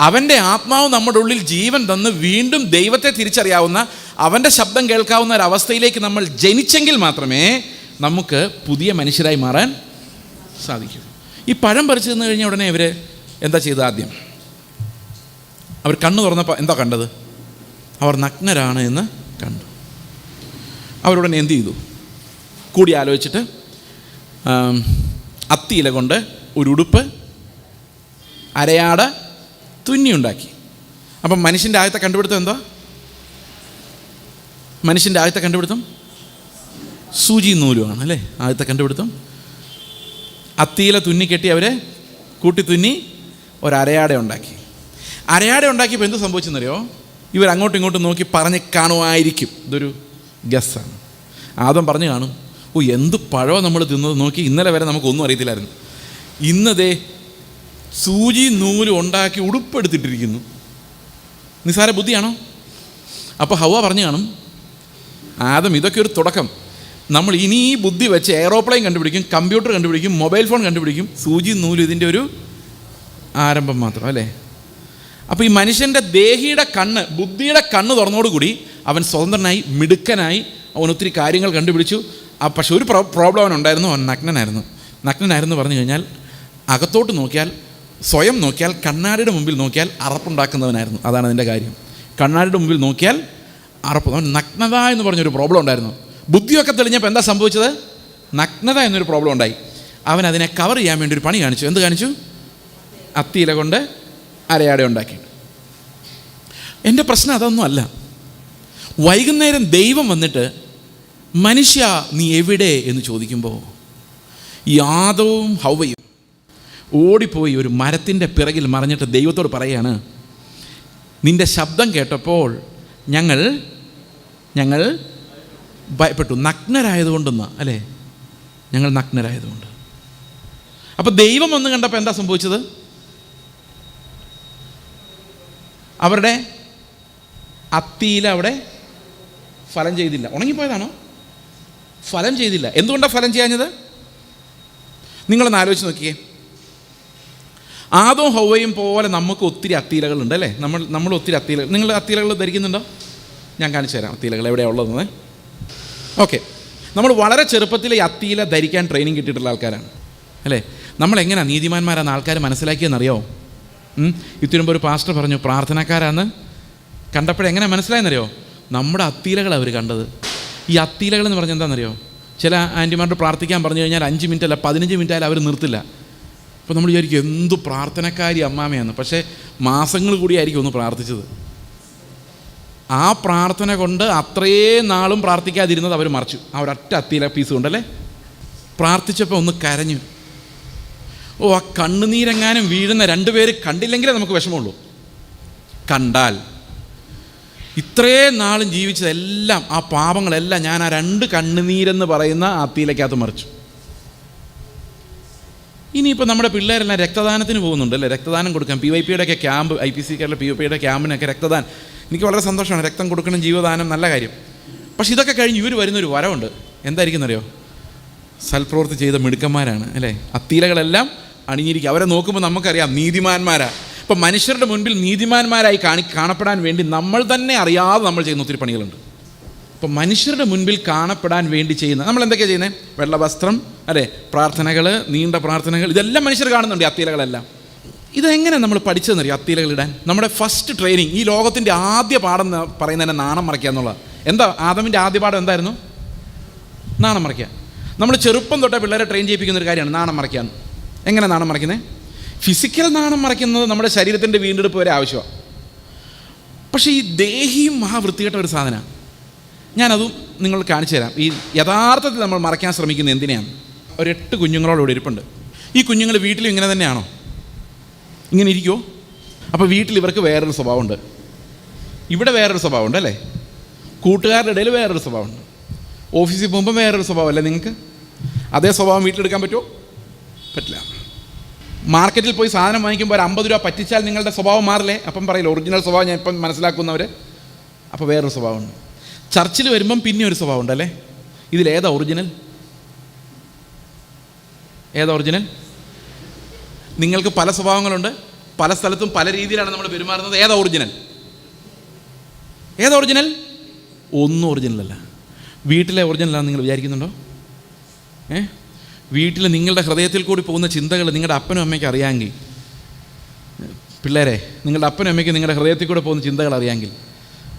അവന്റെ ആത്മാവ് നമ്മുടെ ഉള്ളിൽ ജീവൻ തന്ന് വീണ്ടും ദൈവത്തെ തിരിച്ചറിയാവുന്ന അവന്റെ ശബ്ദം കേൾക്കാവുന്ന ഒരു അവസ്ഥയിലേക്ക് നമ്മൾ ജനിച്ചെങ്കിൽ മാത്രമേ നമുക്ക് പുതിയ മനുഷ്യരായി മാറാൻ സാധിക്കൂ. ഈ പഴം പറിച്ചു തന്നു കഴിഞ്ഞാൽ ഉടനെ ഇവർ എന്താ ചെയ്തത് ആദ്യം? അവർ കണ്ണു തുറന്നപ്പോൾ എന്താ കണ്ടത്? അവർ നഗ്നരാണ് എന്ന് കണ്ടു. അവരുടനെ എന്ത് ചെയ്തു? കൂടി ആലോചിച്ചിട്ട് അത്തിയില കൊണ്ട് ഒരു ഉടുപ്പ് അരയാട് തുന്നിയുണ്ടാക്കി. അപ്പം മനുഷ്യന്റെ ആദ്യത്തെ കണ്ടുപിടുത്തം എന്താ? മനുഷ്യന്റെ ആദ്യത്തെ കണ്ടുപിടുത്തം സൂചി നൂലുമാണ് അല്ലേ? ആദ്യത്തെ കണ്ടുപിടുത്തം അത്തിയില തുന്നിക്കെട്ടി അവരെ കൂട്ടി തുന്നി ഒരരയാട ഉണ്ടാക്കി. അരയാട ഉണ്ടാക്കിയപ്പോൾ എന്ത് സംഭവിച്ചെന്നറിയോ? ഇവർ അങ്ങോട്ടും ഇങ്ങോട്ടും നോക്കി പറഞ്ഞ് കാണുമായിരിക്കും. ഇതൊരു ഗസ്സാണ് ആദം പറഞ്ഞു കാണും ഓ എന്ത് പഴമാണ് നമ്മൾ തിന്നത്? നോക്കി ഇന്നലെ വരെ നമുക്കൊന്നും അറിയത്തില്ലായിരുന്നു. ഇന്നതേ സൂചി നൂൽ ഉണ്ടാക്കി ഉടുപ്പെടുത്തിട്ടിരിക്കുന്നു. നിസാര ബുദ്ധിയാണോ? അപ്പോൾ ഹവ പറഞ്ഞു കാണും ആദം ഇതൊക്കെ ഒരു തുടക്കം. നമ്മൾ ഇനി ഈ ബുദ്ധി വെച്ച് എയറോപ്ലെയിൻ കണ്ടുപിടിക്കും കമ്പ്യൂട്ടർ കണ്ടുപിടിക്കും മൊബൈൽ ഫോൺ കണ്ടുപിടിക്കും സൂചി നൂൽ ഇതിന്റെ ഒരു ആരംഭം മാത്രം അല്ലേ? അപ്പോൾ ഈ മനുഷ്യന്റെ ദേഹിയുടെ കണ്ണ് ബുദ്ധിയുടെ കണ്ണ് തുറന്നോടുകൂടി അവൻ സ്വതന്ത്രനായി മിടുക്കനായി അവൻ ഒത്തിരി കാര്യങ്ങൾ കണ്ടുപിടിച്ചു. ആ പക്ഷെ ഒരു പ്രോ പ്രോബ്ലം അവനുണ്ടായിരുന്നു അവൻ നഗ്നനായിരുന്നു. നഗ്നനായിരുന്നു പറഞ്ഞു കഴിഞ്ഞാൽ അകത്തോട്ട് നോക്കിയാൽ സ്വയം നോക്കിയാൽ കണ്ണാടിയുടെ മുമ്പിൽ നോക്കിയാൽ അറപ്പുണ്ടാക്കുന്നവനായിരുന്നു. അതാണ് അതിന്റെ കാര്യം. കണ്ണാടിയുടെ മുമ്പിൽ നോക്കിയാൽ അറപ്പ്. അവൻ നഗ്നത എന്ന് പറഞ്ഞൊരു പ്രോബ്ലം ഉണ്ടായിരുന്നു. ബുദ്ധിയൊക്കെ തെളിഞ്ഞപ്പോൾ എന്താ സംഭവിച്ചത്? നഗ്നത എന്നൊരു പ്രോബ്ലം ഉണ്ടായി. അവൻ അതിനെ കവർ ചെയ്യാൻ വേണ്ടി ഒരു പണി കാണിച്ചു. എന്ത് കാണിച്ചു? അത്തിയില കൊണ്ട് അരയാട ഉണ്ടാക്കി. എന്റെ പ്രശ്നം അതൊന്നും അല്ല. വൈകുന്നേരം ദൈവം വന്നിട്ട് മനുഷ്യ നീ എവിടെ? എന്ന് ചോദിക്കുമ്പോൾ യാദവും ഹൗവയും. ഓടിപ്പോയി ഒരു മരത്തിന്റെ പിറകിൽ മറിഞ്ഞിട്ട് ദൈവത്തോട് പറയാണ് നിന്റെ ശബ്ദം കേട്ടപ്പോൾ ഞങ്ങൾ ഞങ്ങൾ ഭയപ്പെട്ടു. നഗ്നരായതുകൊണ്ടെന്ന് അല്ലേ? ഞങ്ങൾ നഗ്നരായതുകൊണ്ട്. അപ്പോൾ ദൈവം ഒന്ന് കണ്ടപ്പോൾ എന്താ സംഭവിച്ചത്? അവരുടെ അത്തിയിൽ അവിടെ ഫലം ചെയ്തില്ല. ഉണങ്ങിപ്പോയതാണോ? ഫലം ചെയ്തില്ല. എന്തുകൊണ്ടാണ് ഫലം ചെയ്യാഞ്ഞത്? നിങ്ങളൊന്ന് ആലോചിച്ച് നോക്കിയേ. ആദവും ഹൗവയും പോലെ നമുക്ക് ഒത്തിരി അത്തീലകളുണ്ട് അല്ലേ? നമ്മൾ നമ്മൾ ഒത്തിരി അത്തീലകൾ നിങ്ങൾ അത്തീലകൾ ധരിക്കുന്നുണ്ടോ? ഞാൻ കാണിച്ചു തരാം അത്തീലകൾ എവിടെയാണ് ഉള്ളതെന്ന് ഓക്കെ നമ്മൾ വളരെ ചെറുപ്പത്തിൽ ഈ അത്തീല ധരിക്കാൻ ട്രെയിനിങ് കിട്ടിയിട്ടുള്ള ആൾക്കാരാണ്. അല്ലേ? നമ്മൾ എങ്ങനെയാണ് നീതിമാന്മാരാന്ന് ആൾക്കാർ മനസ്സിലാക്കിയെന്നറിയോ? ഇത്തിരുമ്പോൾ ഒരു പാസ്റ്റർ പറഞ്ഞു പ്രാർത്ഥനക്കാരാന്ന്. കണ്ടപ്പോഴെങ്ങനെ മനസ്സിലായെന്നറിയോ? നമ്മുടെ അത്തീലകൾ അവർ കണ്ടത്. ഈ അത്തീലകൾ എന്ന് പറഞ്ഞാൽ എന്താണെന്നറിയോ? ചില ആന്റിമാരോട് പ്രാർത്ഥിക്കാൻ പറഞ്ഞു കഴിഞ്ഞാൽ അഞ്ച് മിനിറ്റ് അല്ല പതിനഞ്ച് മിനിറ്റ് ആയാലും അവർ നിർത്തില്ല. അപ്പോൾ നമ്മൾ വിചാരിക്കും എന്ത് പ്രാർത്ഥനക്കാരി അമ്മാമയാണ് പക്ഷേ മാസങ്ങൾ കൂടിയായിരിക്കും ഒന്ന് പ്രാർത്ഥിച്ചത്. ആ പ്രാർത്ഥന കൊണ്ട് അത്രയും നാളും പ്രാർത്ഥിക്കാതിരുന്നത് അവർ മറിച്ചു. ആ ഒരൊറ്റ അത്തിയില പീസ് കൊണ്ടല്ലേ? പ്രാർത്ഥിച്ചപ്പോൾ ഒന്ന് കരഞ്ഞു. ഓ ആ കണ്ണുനീരെങ്ങാനും വീഴുന്ന രണ്ടുപേര് കണ്ടില്ലെങ്കിലേ നമുക്ക് വിഷമമുള്ളൂ. കണ്ടാൽ. ഇത്രയും നാളും ജീവിച്ചതെല്ലാം ആ പാപങ്ങളെല്ലാം ഞാൻ ആ രണ്ട് കണ്ണുനീരെന്ന് പറയുന്ന ആ മറിച്ചു. ഇനിയിപ്പോൾ നമ്മുടെ പിള്ളേരെല്ലാം രക്തദാനത്തിന് പോകുന്നുണ്ട് അല്ലേ? രക്തദാനം കൊടുക്കാം പി വൈ പിയുടെ ഒക്കെ camp I P C Kerala P Y പിയുടെ ക്യാമ്പിനൊക്കെ രക്തദാനം. എനിക്ക് വളരെ സന്തോഷമാണ് രക്തം കൊടുക്കണം ജീവദാനം നല്ല കാര്യം. പക്ഷെ ഇതൊക്കെ കഴിഞ്ഞ് ഇവർ വരുന്നൊരു വരവുണ്ട്. എന്തായിരിക്കും അറിയോ സൽപ്രവൃത്തി ചെയ്ത മിടുക്കന്മാരാണ് അല്ലേ? അത്തീലകളെല്ലാം അണിഞ്ഞിരിക്കുക. അവരെ നോക്കുമ്പോൾ നമുക്കറിയാം നീതിമാന്മാരാ. ഇപ്പം മനുഷ്യരുടെ മുൻപിൽ നീതിമാന്മാരായി കാണി കാണപ്പെടാൻ വേണ്ടി നമ്മൾ തന്നെ അറിയാതെ നമ്മൾ ചെയ്യുന്ന ഒത്തിരി പണികളുണ്ട്. ഇപ്പം മനുഷ്യരുടെ മുൻപിൽ കാണപ്പെടാൻ വേണ്ടി ചെയ്യുന്ന നമ്മൾ എന്തൊക്കെയാണ് ചെയ്യുന്നത് വെള്ളവസ്ത്രം അല്ലേ? പ്രാർത്ഥനകൾ നീണ്ട പ്രാർത്ഥനകൾ ഇതെല്ലാം മനുഷ്യർ കാണുന്നുണ്ട് അത്തീലകളെല്ലാം. ഇതെങ്ങനെ നമ്മൾ പഠിച്ചതെന്നറിയാം? അത്തീലകൾ ഇടാൻ. നമ്മുടെ ഫസ്റ്റ് ട്രെയിനിങ് ഈ ലോകത്തിന്റെ ആദ്യ പാഠം എന്ന് പറയുന്നതിനെ നാണം മറയ്ക്കുക എന്നുള്ളത്. എന്താ? ആദമിന്റെ ആദ്യ പാഠം എന്തായിരുന്നു? നാണം മറയ്ക്കുക നമ്മൾ ചെറുപ്പം തൊട്ടേ പിള്ളേരെ ട്രെയിൻ ചെയ്യിപ്പിക്കുന്ന ഒരു കാര്യമാണ് നാണം മറയ്ക്കാൻ എങ്ങനെ നാണം മറയ്ക്കുന്നത് ഫിസിക്കൽ നാണം മറയ്ക്കുന്നത് നമ്മുടെ ശരീരത്തിന്റെ വീണ്ടെടുപ്പ് വരെ ആവശ്യമാണ് പക്ഷേ ഈ ദേഹിയും മഹാവൃത്തികെട്ട ഒരു സാധനമാണ് ഞാനതും നിങ്ങൾ കാണിച്ചു തരാം ഈ യഥാർത്ഥത്തിൽ നമ്മൾ മറയ്ക്കാൻ ശ്രമിക്കുന്ന എന്തിനെയാണ്? ഒരു എട്ട് കുഞ്ഞുങ്ങളോട് ഇരിപ്പുണ്ട്. ഈ കുഞ്ഞുങ്ങൾ വീട്ടിലും ഇങ്ങനെ തന്നെയാണോ? ഇങ്ങനെ ഇരിക്കുമോ അപ്പോൾ വീട്ടിൽ ഇവർക്ക് വേറൊരു സ്വഭാവമുണ്ട്. ഇവിടെ വേറൊരു സ്വഭാവമുണ്ട് അല്ലേ? കൂട്ടുകാരുടെ ഇടയിൽ വേറൊരു സ്വഭാവമുണ്ട്. ഓഫീസിൽ പോകുമ്പോൾ വേറൊരു സ്വഭാവമല്ലേ നിങ്ങൾക്ക്? അതേ സ്വഭാവം വീട്ടിലെടുക്കാൻ പറ്റുമോ? പറ്റില്ല. മാർക്കറ്റിൽ പോയി സാധനം വാങ്ങിക്കുമ്പോൾ ഒരു അമ്പത് രൂപ പറ്റിച്ചാൽ നിങ്ങളുടെ സ്വഭാവം മാറില്ലേ? അപ്പം പറയില്ല ഒറിജിനൽ സ്വഭാവം ഞാൻ ഇപ്പം മനസ്സിലാക്കുന്നവർ അപ്പോൾ വേറൊരു സ്വഭാവമുണ്ട്. ചർച്ചിൽ വരുമ്പം പിന്നെ ഒരു സ്വഭാവം അല്ലേ ഇതിലേതാ ഒറിജിനൽ ഏതാ ഒറിജിനൽ നിങ്ങൾക്ക് പല സ്വഭാവങ്ങളുണ്ട് പല സ്ഥലത്തും പല രീതിയിലാണ് നമ്മൾ പെരുമാറുന്നത്. ഏതാ ഒറിജിനൽ ഏതാ ഒറിജിനൽ ഒന്നും ഒറിജിനൽ അല്ല. വീട്ടിലെ ഒറിജിനലാണ് നിങ്ങൾ വിചാരിക്കുന്നുണ്ടോ? ഏ? വീട്ടിൽ നിങ്ങളുടെ ഹൃദയത്തിൽ കൂടി പോകുന്ന ചിന്തകൾ നിങ്ങളുടെ അപ്പനും അമ്മയ്ക്ക് അറിയാമെങ്കിൽ പിള്ളേരെ നിങ്ങളുടെ അപ്പനും അമ്മയ്ക്ക് നിങ്ങളുടെ ഹൃദയത്തിൽ കൂടെ പോകുന്ന ചിന്തകൾ അറിയാമെങ്കിൽ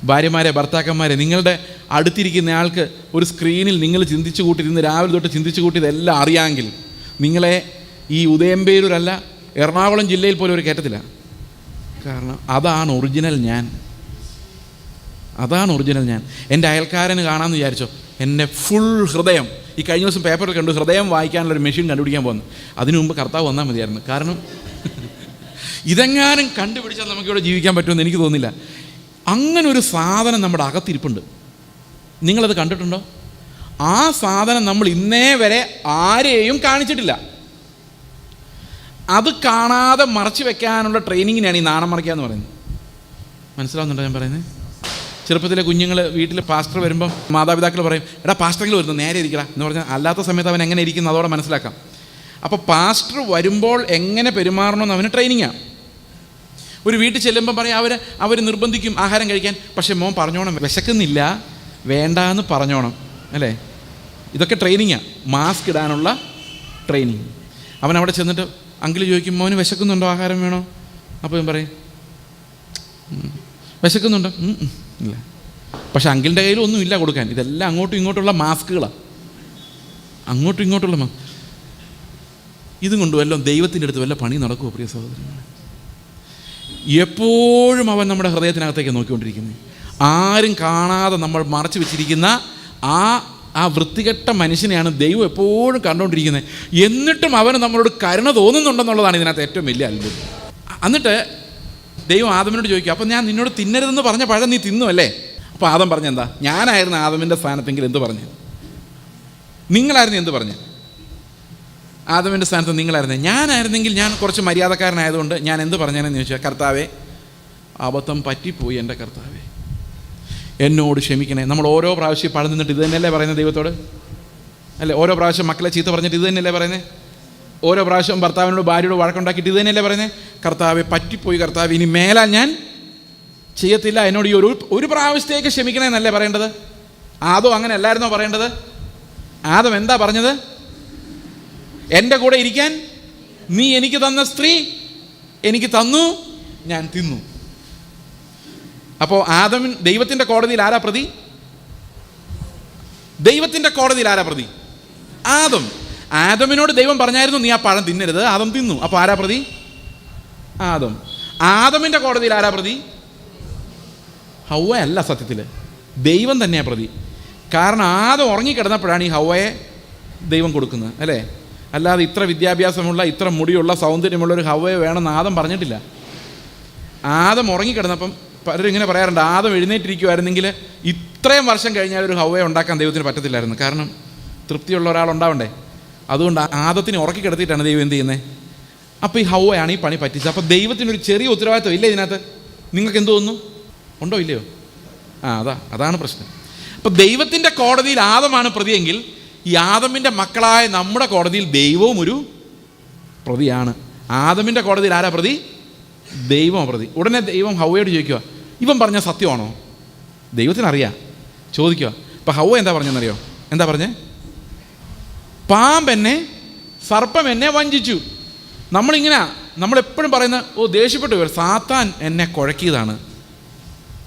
ഭാര്യമാരെ ഭർത്താക്കന്മാരെ നിങ്ങളുടെ അടുത്തിരിക്കുന്ന ആൾക്ക് ഒരു സ്ക്രീനിൽ നിങ്ങൾ ചിന്തിച്ചു കൂട്ടിയിരുന്ന് രാവിലെ തൊട്ട് ചിന്തിച്ചു കൂട്ടിയതെല്ലാം അറിയാമെങ്കിൽ നിങ്ങളെ ഈ ഉദയംപേരൂരല്ല എറണാകുളം ജില്ലയിൽ പോലും ഒരു കയറ്റത്തില്ല. കാരണം അതാണ് ഒറിജിനൽ ഞാൻ. അതാണ് ഒറിജിനൽ ഞാൻ. എന്റെ അയൽക്കാരന് കാണാമെന്ന് വിചാരിച്ചോ? എന്റെ ഫുൾ ഹൃദയം. ഈ കഴിഞ്ഞ ദിവസം പേപ്പറിൽ കണ്ടു ഹൃദയം വായിക്കാനുള്ള ഒരു മെഷീൻ കണ്ടുപിടിക്കാൻ പോകുന്നു അതിനു മുമ്പ് കർത്താവ് വന്നാൽ മതിയായിരുന്നു. കാരണം *laughs* ഇതെങ്ങാനും കണ്ടുപിടിച്ചാൽ നമുക്കിവിടെ ജീവിക്കാൻ പറ്റുമെന്ന് എനിക്ക് തോന്നുന്നില്ല. അങ്ങനെ ഒരു സാധനം നമ്മുടെ അകത്തിരിപ്പുണ്ട്. നിങ്ങളത് കണ്ടിട്ടുണ്ടോ? ആ സാധനം നമ്മൾ ഇന്നേ വരെ ആരെയും കാണിച്ചിട്ടില്ല. അത് കാണാതെ മറച്ചു വെക്കാനുള്ള ട്രെയിനിങ്ങിനാണ് ഈ നാണം മറയ്ക്കുക എന്ന് പറയുന്നത്. മനസ്സിലാവുന്നുണ്ടോ ഞാൻ പറയുന്നത്? ചെറുപ്പത്തിലെ കുഞ്ഞുങ്ങൾ വീട്ടിൽ പാസ്റ്റർ വരുമ്പം മാതാപിതാക്കൾ പറയും എടാ പാസ്റ്ററിൽ വരുന്നു? നേരെ ഇരിക്കടാ. എന്ന് പറഞ്ഞാൽ അല്ലാത്ത സമയത്ത് അവൻ എങ്ങനെ ഇരിക്കുന്നു? അതോടെ മനസ്സിലാക്കാം. അപ്പോൾ പാസ്റ്റർ വരുമ്പോൾ എങ്ങനെ പെരുമാറണമെന്ന് അവന് ട്രെയിനിങ്ങാണ് ഒരു വീട്ടിൽ ചെല്ലുമ്പം പറയാം അവർ അവർ നിർബന്ധിക്കും ആഹാരം കഴിക്കാൻ. പക്ഷേ മോൻ പറഞ്ഞോണം വിശക്കുന്നില്ല വേണ്ട എന്ന് പറഞ്ഞോണം. അല്ലേ? ഇതൊക്കെ ട്രെയിനിങ്ങാണ് മാസ്ക് ഇടാനുള്ള ട്രെയിനിങ് അവൻ അവിടെ ചെന്നിട്ട് അങ്കിൾ ചോദിക്കും മോന് വിശക്കുന്നുണ്ടോ? ആഹാരം വേണോ? അപ്പോൾ ഞാൻ പറയും "ഉം, വിശക്കുന്നുണ്ടോ. "ഉം, ഉം, ഇല്ല. പക്ഷെ അങ്കിളിന്റെ കയ്യിൽ ഒന്നും ഇല്ല കൊടുക്കാൻ. ഇതെല്ലാം അങ്ങോട്ടും ഇങ്ങോട്ടുള്ള മാസ്കുകളാണ് അങ്ങോട്ടും ഇങ്ങോട്ടുള്ള ഇതും കൊണ്ട് വല്ലതും ദൈവത്തിന്റെ അടുത്ത് വല്ല പണി നടക്കുമോ പ്രിയ സഹോദരങ്ങളെ? എപ്പോഴും അവൻ നമ്മുടെ ഹൃദയത്തിനകത്തേക്ക് നോക്കിക്കൊണ്ടിരിക്കുന്നത് ആരും കാണാതെ നമ്മൾ മറച്ചു വെച്ചിരിക്കുന്ന ആ ആ വൃത്തികെട്ട മനുഷ്യനെയാണ് ദൈവം എപ്പോഴും കണ്ടുകൊണ്ടിരിക്കുന്നത്. എന്നിട്ടും അവന് നമ്മളോട് കരുണ തോന്നുന്നുണ്ടെന്നുള്ളതാണ് ഇതിനകത്ത് ഏറ്റവും വലിയ അത്ഭുതം. എന്നിട്ട് ദൈവം ആദമിനോട് ചോദിക്കും അപ്പം ഞാൻ നിന്നോട് തിന്നരുതെന്ന് പറഞ്ഞ പഴം നീ തിന്നു അല്ലേ? അപ്പോൾ ആദം പറഞ്ഞെന്താ ഞാനായിരുന്നു ആദമിന്റെ സ്ഥാനത്തെങ്കിൽ എന്ത് പറഞ്ഞു? നിങ്ങളായിരുന്നു എന്ത് പറഞ്ഞു? ആദമിന്റെ സ്ഥാനത്ത് നിങ്ങളായിരുന്നു. ഞാനായിരുന്നെങ്കിൽ ഞാൻ കുറച്ച് മര്യാദക്കാരനായതുകൊണ്ട് ഞാൻ എന്ത് പറഞ്ഞാനെന്ന് ചോദിച്ചാൽ കർത്താവെ അബദ്ധം പറ്റിപ്പോയി എന്റെ കർത്താവെ. എന്നോട് ക്ഷമിക്കണേ. നമ്മൾ ഓരോ പ്രാവശ്യം പഴം നിന്നിട്ട് ഇത് തന്നെയല്ലേ പറയുന്നത് ദൈവത്തോട്? അല്ലേ? ഓരോ പ്രാവശ്യം മക്കളെ ചീത്ത പറഞ്ഞിട്ട് ഇത് തന്നെയല്ലേ പറയുന്നത്? ഓരോ പ്രാവശ്യം ഭർത്താവിനോട് ഭാര്യയോട് വഴക്കുണ്ടാക്കിയിട്ട് ഇത് തന്നെയല്ലേ പറയുന്നത്? കർത്താവെ പറ്റിപ്പോയി കർത്താവ്. ഇനി മേലാൽ ഞാൻ ചെയ്യത്തില്ല. എന്നോട് ഈ ഒരു ഒരു പ്രാവശ്യത്തേക്ക് ക്ഷമിക്കണേ എന്നല്ലേ പറയേണ്ടത്? ആദോ അങ്ങനെ അല്ലായിരുന്നോ പറയേണ്ടത്? ആദം എന്താ പറഞ്ഞത്? എന്റെ കൂടെ ഇരിക്കാൻ നീ എനിക്ക് തന്ന സ്ത്രീ എനിക്ക് തന്നു ഞാൻ തിന്നു. അപ്പോൾ ആദമിൻ ദൈവത്തിന്റെ കോടതിയിൽ ആരാ പ്രതി? ദൈവത്തിന്റെ കോടതിയിൽ ആരാ പ്രതി? ആദം. ആദമിനോട് ദൈവം പറഞ്ഞായിരുന്നു നീ ആ പഴം തിന്നരുത് ആദം തിന്നു. അപ്പോൾ ആരാ പ്രതി? ആദം. ആദമിന്റെ കോടതിയിൽ ആരാ പ്രതി? ഹൗവ അല്ല സത്യത്തിൽ ദൈവം തന്നെയാണ് പ്രതി. കാരണം ആദം ഉറങ്ങിക്കിടന്നപ്പോഴാണ് ഈ ഹൗവയെ ദൈവം കൊടുക്കുന്നത് അല്ലേ? അല്ലാതെ ഇത്ര വിദ്യാഭ്യാസമുള്ള ഇത്ര മുടിയുള്ള സൗന്ദര്യമുള്ള ഒരു ഹൗവയെ വേണമെന്ന് ആദം പറഞ്ഞിട്ടില്ല. ആദം ഉറങ്ങിക്കിടന്നപ്പം പലരും ഇങ്ങനെ പറയാറുണ്ട് ആദം എഴുന്നേറ്റിരിക്കുമായിരുന്നെങ്കിൽ ഇത്രയും വർഷം കഴിഞ്ഞാൽ ഒരു ഹവയെ ഉണ്ടാക്കാൻ ദൈവത്തിന് പറ്റത്തില്ലായിരുന്നു. കാരണം തൃപ്തിയുള്ള ഒരാൾ ഉണ്ടാവണ്ടേ? അതുകൊണ്ട് ആദത്തിനെ ഉറക്കി കിടത്തിയിട്ടാണ് ദൈവം എന്ത് ചെയ്യുന്നത് അപ്പോൾ ഈ ഹവയാണ് ഈ പണി പറ്റിച്ചത്. അപ്പോൾ ദൈവത്തിനൊരു ചെറിയ ഉത്തരവാദിത്വം ഇല്ലേ ഇതിനകത്ത്? നിങ്ങൾക്ക് എന്ത് തോന്നുന്നു? ഉണ്ടോ ഇല്ലയോ? ആ അതാ അതാണ് പ്രശ്നം. അപ്പോൾ ദൈവത്തിന്റെ കോടതിയിൽ ആദമാണ് പ്രതിയെങ്കിൽ ഈ ആദമിന്റെ മക്കളായ നമ്മുടെ കോടതിയിൽ ദൈവവും ഒരു പ്രതിയാണ്. ആദമിന്റെ കോടതിയിൽ ആരാ പ്രതി? ദൈവം പ്രതി. ഉടനെ ദൈവം ഹൗവയോട് ചോദിക്കുക ഇവൻ പറഞ്ഞ സത്യമാണോ? ദൈവത്തിനറിയാം. ചോദിക്കുക അപ്പം ഹൗവ എന്താ പറഞ്ഞെന്നറിയോ? എന്താ പറഞ്ഞേ? പാമ്പെന്നെ സർപ്പം എന്നെ വഞ്ചിച്ചു. നമ്മളിങ്ങനെ നമ്മളെപ്പോഴും പറയുന്ന ഓ ദേഷ്യപ്പെട്ടു പോയി. സാത്താൻ എന്നെ കുഴക്കിയതാണ്.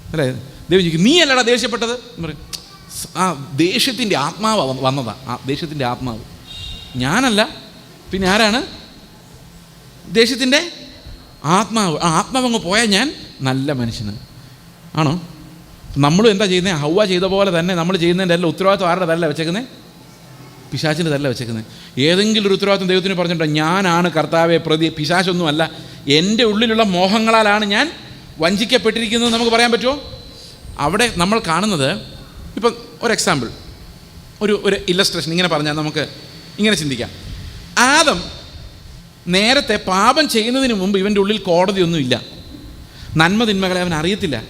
അല്ലേ? ദൈവം ചോദിക്കും നീ അല്ലടാ ദേഷ്യപ്പെട്ടത്? എന്ന് പറയും. "സ് ആ ദേഷ്യത്തിന്റെ ആത്മാവ് വന്നതാ. ആ ദേഷ്യത്തിന്റെ ആത്മാവ്. ഞാനല്ല പിന്നെ ആരാണ്? ദേഷ്യത്തിന്റെ ആത്മാവ്. ആ ആത്മാവ് അങ്ങ് പോയാൽ ഞാൻ നല്ല മനുഷ്യന് ആണോ? നമ്മളും എന്താ ചെയ്യുന്നത് ഹൗവ ചെയ്ത പോലെ തന്നെ നമ്മൾ ചെയ്യുന്നതിന്റെ എല്ലാം ഉത്തരവാദിത്വം ആരുടെ തല്ല വെച്ചേക്കുന്നത് പിശാചിന്റെ തല്ല വെച്ചേക്കുന്നത് ഏതെങ്കിലും ഒരു ഉത്തരവാദിത്വം ദൈവത്തിന് പറഞ്ഞിട്ടുണ്ടോ? ഞാനാണ് കർത്താവെ പ്രതി. പിശാശൊന്നുമല്ല എന്റെ ഉള്ളിലുള്ള മോഹങ്ങളാലാണ് ഞാൻ വഞ്ചിക്കപ്പെട്ടിരിക്കുന്നത്. നമുക്ക് പറയാൻ പറ്റുമോ? അവിടെ നമ്മൾ കാണുന്നത് ഇപ്പം ഒരു എക്സാമ്പിൾ ഒരു ഒരു ഇല്ലസ്ട്രേഷൻ ഇങ്ങനെ പറഞ്ഞാൽ നമുക്ക് ഇങ്ങനെ ചിന്തിക്കാം. ആദം നേരത്തെ പാപം ചെയ്യുന്നതിന് മുമ്പ് ഇവന്റെ ഉള്ളിൽ കോടതിയൊന്നുമില്ല നന്മ തിന്മകളെ അവൻ അറിയത്തില്ല.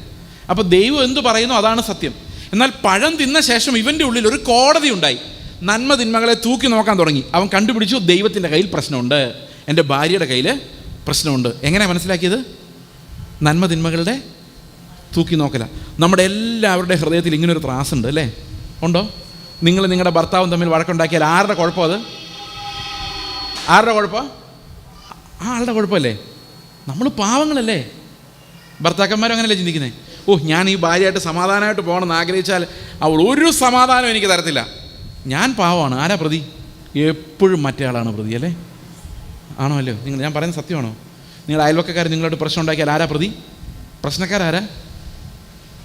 അപ്പോൾ ദൈവം എന്തു പറയുന്നു അതാണ് സത്യം. എന്നാൽ പഴം തിന്ന ശേഷം ഇവന്റെ ഉള്ളിൽ ഒരു കോടതി ഉണ്ടായി. നന്മ തിന്മകളെ തൂക്കി നോക്കാൻ തുടങ്ങി. അവൻ കണ്ടുപിടിച്ചു ദൈവത്തിന്റെ കയ്യിൽ പ്രശ്നമുണ്ട്. എന്റെ ഭാര്യയുടെ കയ്യിൽ പ്രശ്നമുണ്ട്. എങ്ങനെയാണ് മനസ്സിലാക്കിയത്? നന്മ തിന്മകളുടെ തൂക്കി നോക്കല. നമ്മുടെ എല്ലാവരുടെ ഹൃദയത്തിൽ ഇങ്ങനൊരു ത്രാസുണ്ട് അല്ലേ? ഉണ്ടോ? നിങ്ങൾ നിങ്ങളുടെ ഭർത്താവും തമ്മിൽ വഴക്കുണ്ടാക്കിയാൽ ആരുടെ കുഴപ്പം അത്? ആരുടെ കുഴപ്പം? ആ ആളുടെ കുഴപ്പമല്ലേ? നമ്മൾ പാവങ്ങളല്ലേ? ഭർത്താക്കന്മാരും അങ്ങനെയല്ലേ ചിന്തിക്കുന്നത് ഓ ഞാൻ ഈ ഭാര്യയായിട്ട് സമാധാനമായിട്ട് പോകണമെന്ന് ആഗ്രഹിച്ചാൽ അവൾ ഒരു സമാധാനം എനിക്ക് തരത്തില്ല. ഞാൻ പാവമാണ്. ആരാ പ്രതി? എപ്പോഴും മറ്റേ ആളാണ് പ്രതി അല്ലേ? ആണോ അല്ലോ നിങ്ങൾ ഞാൻ പറയുന്നത് സത്യമാണോ? നിങ്ങൾ അയൽവക്കക്കാർ നിങ്ങളോട് പ്രശ്നം ഉണ്ടാക്കിയാൽ ആരാ പ്രതി? പ്രശ്നക്കാരാരാ?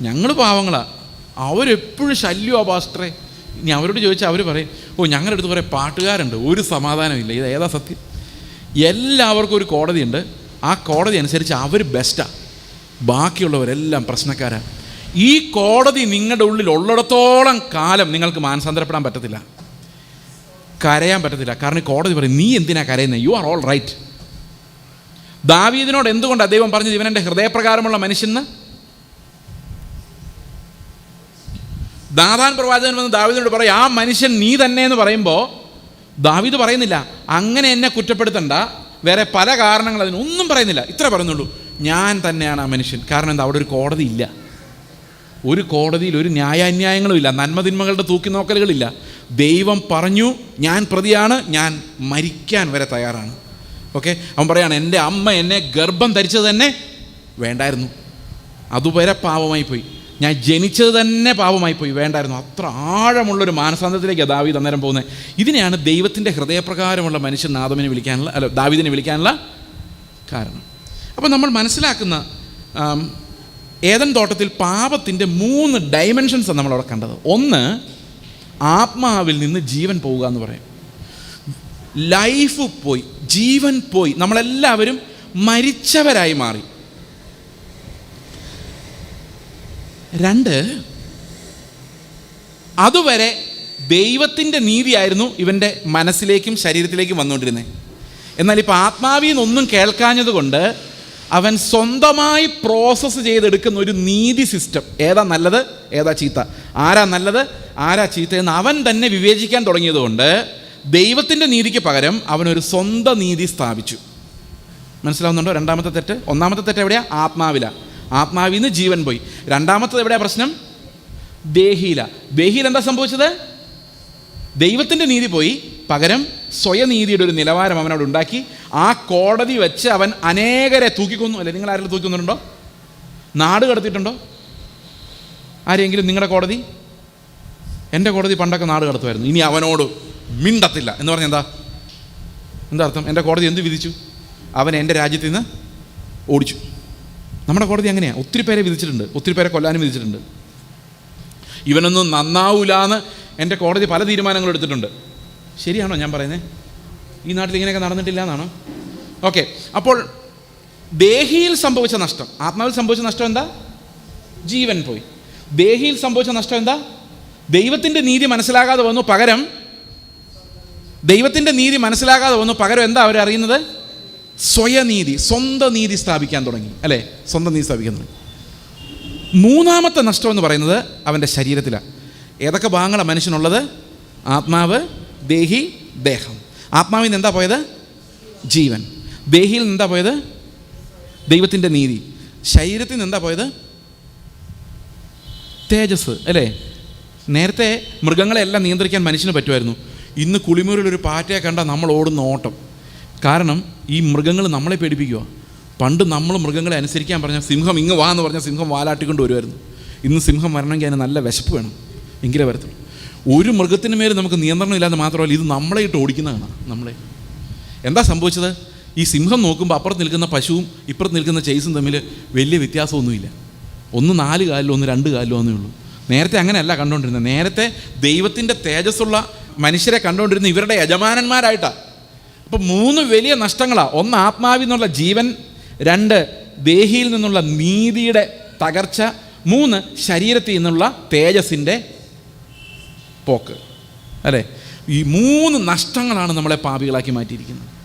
ഞങ്ങൾ പാവങ്ങളാ. അവരെപ്പോഴും ശല്യമാ പാസ്റ്ററെ. ഇനി അവരോട് ചോദിച്ചാൽ അവർ പറയും ഓ ഞങ്ങളുടെ അടുത്ത് കുറേ പാട്ടുകാരുണ്ട് ഒരു സമാധാനമില്ല. ഇത് ഏതാ സത്യം? എല്ലാവർക്കും ഒരു കോടതിയുണ്ട്. ആ കോടതി അനുസരിച്ച് അവർ ബെസ്റ്റാണ് ബാക്കിയുള്ളവരെല്ലാം പ്രശ്നക്കാരാണ് ഈ കോടതി നിങ്ങളുടെ ഉള്ളിൽ ഉള്ളിടത്തോളം കാലം നിങ്ങൾക്ക് മാനസാന്തരപ്പെടാൻ പറ്റത്തില്ല. കരയാൻ പറ്റത്തില്ല. കാരണം ഈ കോടതി പറയും നീ എന്തിനാ കരയുന്നത് യു ആർ ഓൾ റൈറ്റ് ദാവീദിനോട് എന്തുകൊണ്ടാണ് ദൈവം പറഞ്ഞത്? ഇവൻ എന്റെ ഹൃദയപ്രകാരമുള്ള മനുഷ്യന് ദാദാൻ പ്രവാചകൻ വന്ന് ദാവിദിനോട് പറയും ആ മനുഷ്യൻ നീ തന്നെ എന്ന് പറയുമ്പോൾ ദാവിദ് പറയുന്നില്ല. അങ്ങനെ എന്നെ കുറ്റപ്പെടുത്തണ്ട. വേറെ പല കാരണങ്ങൾ അതിനൊന്നും പറയുന്നില്ല. ഇത്ര പറയുന്നുള്ളൂ. ഞാൻ തന്നെയാണ് ആ മനുഷ്യൻ. കാരണം എന്താ? അവിടെ ഒരു കോടതി ഇല്ല. ഒരു കോടതിയിൽ ഒരു ന്യായാന്യായങ്ങളും ഇല്ല. നന്മതിന്മകളുടെ തൂക്കി നോക്കലുകളില്ല. ദൈവം പറഞ്ഞു ഞാൻ പ്രതിയാണ്. ഞാൻ മരിക്കാൻ വരെ തയ്യാറാണ്. ഓക്കെ? അവൻ പറയാണ് എന്റെ അമ്മ എന്നെ ഗർഭം ധരിച്ചത് തന്നെ വേണ്ടായിരുന്നു. അതുവരെ പാവമായി പോയി. ഞാൻ ജനിച്ചത് തന്നെ പാപമായി പോയി വേണ്ടായിരുന്നു. അത്ര ആഴമുള്ളൊരു മാനസാന്തരത്തിലേക്ക് ദാവീദ് അന്നേരം പോകുന്നത് ഇതിനെയാണ് ദൈവത്തിന്റെ ഹൃദയപ്രകാരമുള്ള മനുഷ്യൻ നാദമിനെ വിളിക്കാനുള്ള അല്ല ദാവീദിനെ വിളിക്കാനുള്ള കാരണം. അപ്പോൾ നമ്മൾ മനസ്സിലാക്കുന്ന ഏതൻ തോട്ടത്തിൽ പാപത്തിന്റെ മൂന്ന് ഡയമെൻഷൻസാണ് നമ്മളവിടെ കണ്ടത്. ഒന്ന് ആത്മാവിൽ നിന്ന് ജീവൻ പോവുക എന്ന് പറയും. ലൈഫ് പോയി ജീവൻ പോയി. നമ്മളെല്ലാവരും മരിച്ചവരായി മാറി. രണ്ട് അതുവരെ ദൈവത്തിന്റെ നീതിയായിരുന്നു ഇവന്റെ മനസ്സിലേക്കും ശരീരത്തിലേക്കും വന്നുകൊണ്ടിരുന്നത് എന്നാൽ ഇപ്പോൾ ആത്മാവിൽ നിന്നൊന്നും കേൾക്കാഞ്ഞതുകൊണ്ട് അവൻ സ്വന്തമായി പ്രോസസ്സ് ചെയ്തെടുക്കുന്ന ഒരു നീതി സിസ്റ്റം ഏതാ നല്ലത് ഏതാ ചീത്ത? ആരാ നല്ലത് ആരാ ചീത്ത എന്ന് അവൻ തന്നെ വിവേചിക്കാൻ തുടങ്ങിയതുകൊണ്ട് ദൈവത്തിന്റെ നീതിക്ക് പകരം അവനൊരു സ്വന്തം നീതി സ്ഥാപിച്ചു. മനസ്സിലാവുന്നുണ്ടോ? രണ്ടാമത്തെ തെറ്റ്? ഒന്നാമത്തെ തെറ്റ് എവിടെയാണ് ആത്മാവില. ആത്മാവിൽ നിന്ന് ജീവൻ പോയി. രണ്ടാമത്തത് എവിടെയാ പ്രശ്നം? ദേഹിയില ദേഹിയിൽ എന്താ സംഭവിച്ചത്? ദൈവത്തിന്റെ നീതി പോയി. പകരം സ്വയനീതിയുടെ ഒരു നിലവാരം അവനവിടെ ഉണ്ടാക്കി. ആ കോടതി വെച്ച് അവൻ അനേകരെ തൂക്കിക്കൊന്നു. അല്ലേ നിങ്ങൾ ആരെങ്കിലും തൂക്കിക്കൊന്നിട്ടുണ്ടോ? നാട് കടത്തിയിട്ടുണ്ടോ? ആരെങ്കിലും നിങ്ങളുടെ കോടതി? എന്റെ കോടതി പണ്ടൊക്കെ നാട് കടത്തുമായിരുന്നു. ഇനി അവനോട് മിണ്ടത്തില്ല. എന്ന് പറഞ്ഞാൽ എന്താ? എന്താ അർത്ഥം? എന്റെ കോടതി എന്ത് വിധിച്ചു? അവൻ എന്റെ രാജ്യത്ത് നിന്ന് ഓടിച്ചു. നമ്മുടെ കോടതി അങ്ങനെയാണ് ഒത്തിരി പേരെ വിധിച്ചിട്ടുണ്ട്. ഒത്തിരി പേരെ കൊല്ലാനും വിധിച്ചിട്ടുണ്ട്. ഇവനൊന്നും നന്നാവൂലാന്ന് എന്റെ കോടതി പല തീരുമാനങ്ങളും എടുത്തിട്ടുണ്ട്. ശരിയാണോ ഞാൻ പറയുന്നത് ഈ നാട്ടിൽ ഇങ്ങനെയൊക്കെ നടന്നിട്ടില്ല എന്നാണോ ഓക്കെ. അപ്പോൾ ദേഹിയിൽ സംഭവിച്ച നഷ്ടം. ആത്മാവിൽ സംഭവിച്ച നഷ്ടം എന്താ? ജീവൻ പോയി. ദേഹിയിൽ സംഭവിച്ച നഷ്ടം എന്താ? ദൈവത്തിന്റെ നീതി മനസ്സിലാകാതെ വന്നു പകരം ദൈവത്തിന്റെ നീതി മനസ്സിലാകാതെ വന്നു പകരം എന്താ അവരറിയുന്നത്? സ്വയനീതി സ്വന്തം നീതി സ്ഥാപിക്കാൻ തുടങ്ങി. അല്ലേ? സ്വന്തം നീതി സ്ഥാപിക്കാൻ തുടങ്ങി മൂന്നാമത്തെ നഷ്ടം എന്ന് പറയുന്നത് അവന്റെ ശരീരത്തിലാണ് ഏതൊക്കെ ഭാഗങ്ങളാണ് മനുഷ്യനുള്ളത്? ആത്മാവ് ദേഹി ദേഹം. ആത്മാവിൽ നിന്ന് എന്താ പോയത്? ജീവൻ. ദേഹിയിൽ നിന്ന് എന്താ പോയത്? ദൈവത്തിന്റെ നീതി. ശരീരത്തിൽ നിന്ന് എന്താ പോയത്? തേജസ് അല്ലേ? നേരത്തെ മൃഗങ്ങളെല്ലാം നിയന്ത്രിക്കാൻ മനുഷ്യന് പറ്റുമായിരുന്നു. ഇന്ന് ഒരു പാറ്റയെ കണ്ടാൽ നമ്മൾ ഓടുന്ന ഓട്ടം. കാരണം ഈ മൃഗങ്ങൾ നമ്മളെ പേടിപ്പിക്കുക പണ്ട് നമ്മൾ മൃഗങ്ങളെ അനുസരിക്കാൻ പറഞ്ഞാൽ സിംഹം ഇങ്ങ് വാ എന്ന് പറഞ്ഞാൽ സിംഹം വാലാട്ടിക്കൊണ്ട് വരുമായിരുന്നു ഇന്ന് സിംഹം വരണമെങ്കിൽ അതിന് നല്ല വിശപ്പ് വേണം. എങ്കിലേ വരത്തുള്ളൂ. ഒരു മൃഗത്തിന് മേൽ നമുക്ക് നിയന്ത്രണം ഇല്ലാതെ മാത്രമല്ല ഇത് നമ്മളെ ഇട്ട് ഓടിക്കുന്നതാണ് നമ്മളെ. എന്താ സംഭവിച്ചത്? ഈ സിംഹം നോക്കുമ്പോൾ അപ്പുറത്ത് നിൽക്കുന്ന പശുവും ഇപ്പുറത്ത് നിൽക്കുന്ന ചേസും തമ്മിൽ വലിയ വ്യത്യാസമൊന്നുമില്ല. ഒന്ന് നാല് കാലിലോ ഒന്ന് രണ്ട് കാലിലോ എന്നേ ഉള്ളൂ. നേരത്തെ അങ്ങനെയല്ല കണ്ടുകൊണ്ടിരുന്നത് നേരത്തെ ദൈവത്തിന്റെ തേജസ്സുള്ള മനുഷ്യരെ കണ്ടുകൊണ്ടിരുന്ന ഇവരുടെ യജമാനന്മാരായിട്ടാണ് അപ്പോൾ മൂന്ന് വലിയ നഷ്ടങ്ങളാണ് ഒന്ന് ആത്മാവിൽ നിന്നുള്ള ജീവൻ രണ്ട് ദേഹിയിൽ നിന്നുള്ള നീതിയുടെ തകർച്ച മൂന്ന് ശരീരത്തിൽ നിന്നുള്ള തേജസ്സിന്റെ പോക്ക്. അല്ലേ? ഈ മൂന്ന് നഷ്ടങ്ങളാണ് നമ്മളെ പാപികളാക്കി മാറ്റിയിരിക്കുന്നത്.